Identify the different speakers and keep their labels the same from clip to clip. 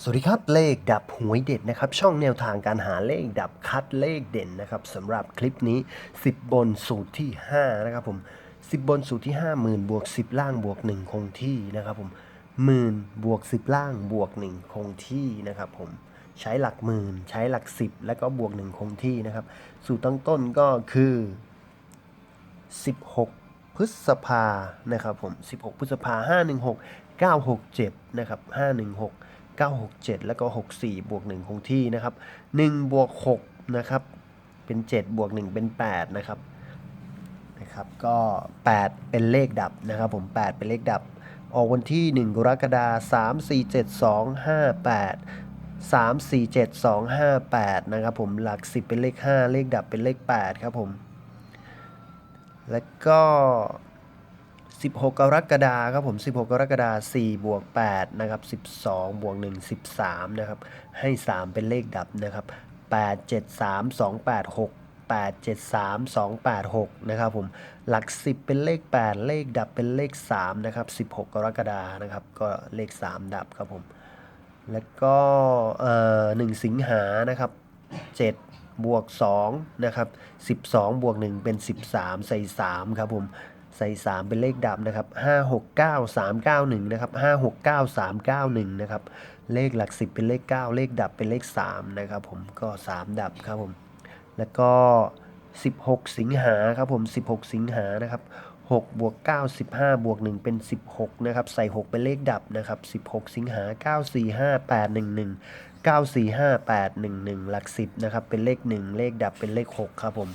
Speaker 1: สวัสดีครับ เลขดับหวยเด็ดนะครับ ช่องแนวทางการหาเลขดับคัดเลขเด่นนะครับสำหรับคลิปนี้ 10 บนสูตรที่ 5 นะครับผม 10 บนสูตรที่ 5 0,000บวก10 ล่างบวก 1 คงที่นะครับผมหมื่นบวก 10 ล่างบวก 1 คงที่นะครับผมใช้หลักหมื่นใช้หลัก 10 แล้วก็บวก 1 คงที่นะครับ สูตรตั้งต้นก็คือ 16พฤษภานะครับผม 16 พฤษภา 516 967 นะครับ 516 967 แล้วก็ 64 บวก 1 คงที่นะครับ1บวก6นะครับเป็น 7 บวก 1 เป็น 8 นะครับนะครับ ก็ 8 เป็นเลขดับนะครับผม 8 เป็นเลขดับ ออกวันที่ 1 กรกฎาคม3 4 7 2 5 8 3 4 7 2 5 8 นะครับผมหลัก 10 เป็นเลข 5 เลขดับเป็นเลข 8 ครับผม แล้วก็ 16 กรกฎาครับผม 16 กรกฎาคม4บวก8นะครับ12 บวก 1 13 นะครับ ให้ 3 เป็นเลขดับนะครับ 8 7 3 2 8 6 8 7 3 2 8 6 นะครับผม หลัก 10 เป็นเลข 8 เลขดับเป็นเลข 3 นะครับ 16 กรกฎานะครับ ก็เลข 3 ดับครับผม แล้วก็เอ่อ1สิงหานะครับ 7บวก2นะครับ12 บวก 1 เป็น 13 ใส่ 3 ครับผม ใส่ 3 เป็นเลขดับนะครับ5 6 9 3 9 1นะครับ5 6 9 3 9 1นะครับเลขหลัก 10 เป็นเลข 9 เลขดับเป็นเลข3นะครับผมก็ 3 ดับครับผมแล้วก็ 16 สิงหาครับผม 16 สิงหานะครับ6บวก9 15บวก1เป็น 16นะครับใส่ 6 เป็นเลขดับนะครับ16 สิงหา 9 4 5 8 1 1 9 4 5 8 1 1 หลัก 10นะครับเป็นเลข 1 เลขดับเป็นเลข 6 ครับผม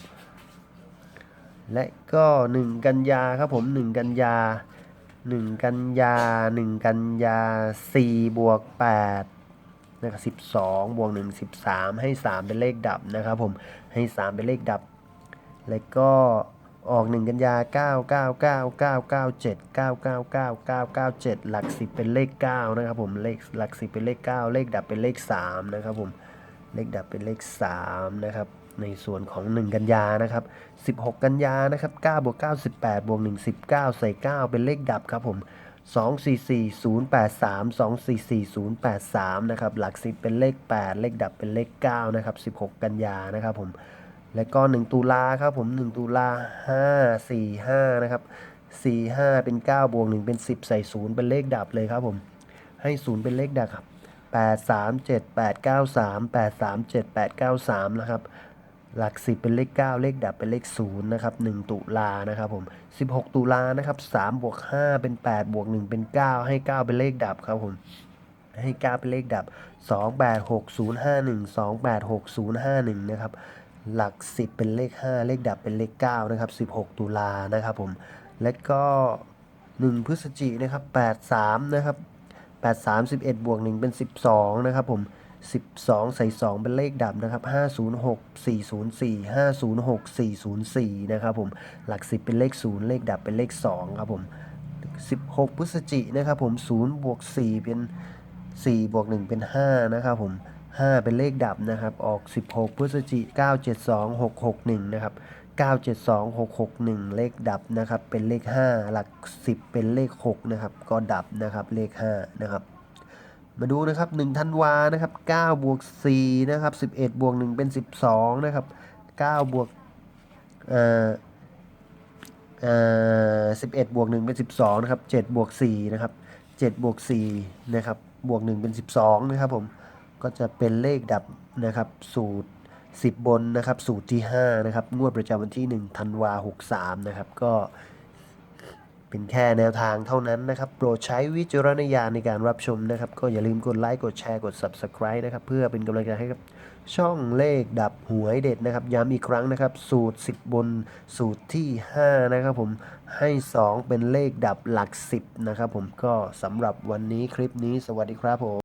Speaker 1: และก็ 1 กันยาครับผม 1 กันยา 1 กันยา 1 กันยา4บวก8นะครับ12บวก1 13 ให้ 3 เป็นเลขดับนะครับผมให้ 3 เป็นเลขดับ แล้วก็ออก 1 กันยา 9 9 9 9 9 7 9 9 9 9 9 7 หลัก 10 เป็นเลข 9 นะครับผมเลขหลัก 10 เป็นเลข 9 เลขดับเป็นเลข 3 นะครับผมเลขดับเป็นเลข 3 นะครับ ในส่วนของ 1 กันยานะครับ 16 กันยานะครับ9บวก9 18บวก1 19 ใส่ 9 เป็นเลขดับครับผม2 4 4 0 8 3 2 4 4 0 8 3 นะครับ หลัก 10 เป็นเลข 8 เลขดับเป็นเลข 9 นะครับ 16 กันยานะครับผม แล้วก็ 1 ตุลาครับผม 1 ตุลา5 4 5 นะครับ 4 5 เป็น 9 บวก 1 เป็น 10 ใส่ 0 เป็นเลขดับเลยครับผม ให้ 0 เป็นเลขดับครับ8 3 7 8 9 3 8 3 7 8 9 3 นะครับ หลัก 10 เป็นเลข 9 เลขดับเป็นเลข0นะครับ1ตุลานะครับผม16 ตุลานะครับ3บวก5เป็น8บวก1เป็น 9 ให้ 9 เป็นเลขดับครับผมให้9เป็นเลขดับ 2 8 6 0 5 1 2 8 6 0 5 1นะครับหลัก 10 เป็นเลข 5 เลขดับเป็นเลข9นะครับ16 ตุลานะครับผมและก็ 1 พฤศจิกนะครับ83นะครับ83 11บวก1เป็น 12นะครับผม 12 ใส่ 2 เป็นเลขดับนะครับ 506 404 506 404 นะครับผม หลัก 10 เป็นเลข 0 เลขดับเป็นเลข 2 ครับผม 16 พฤศจินะครับผม 0 บวก 4 เป็น 4 บวก 1 เป็น 5 นะครับผม 5 เป็นเลขดับนะครับ ออก 16 พฤศจิ972 661 นะครับ 972 661 เลขดับนะครับ เป็นเลข 5 หลัก 10 เป็นเลข 6 นะครับ ก็ดับนะครับ เลข 5 นะครับ มาดูนะครับ1ธันวานะครับ9บวก4นะครับ11บวก1เป็น 12นะครับ9บวกเอ่อเอ่อ11บวก1เป็น 12นะครับ7บวก4นะครับ7บวก4นะครับบวก1เป็น 12นะครับผมก็จะเป็นเลขดับนะครับสูตร 10 บนนะครับสูตรที่5นะครับงวดประจำวันที่1ธันวา63นะครับก็ เป็นแค่แนวทางเท่านั้นนะครับ โปรดใช้วิจารณญาณในการรับชมนะครับ ก็อย่าลืมกดไลค์กดแชร์กด Subscribe นะครับ เพื่อเป็นกำลังใจให้กับช่องเลขดับหวยเด็ดนะครับ ย้ำอีกครั้งนะครับ สูตร 10 บนสูตรที่ 5 นะครับผมให้ 2 เป็นเลขดับหลัก 10 นะครับผมก็สำหรับวันนี้คลิปนี้สวัสดีครับผม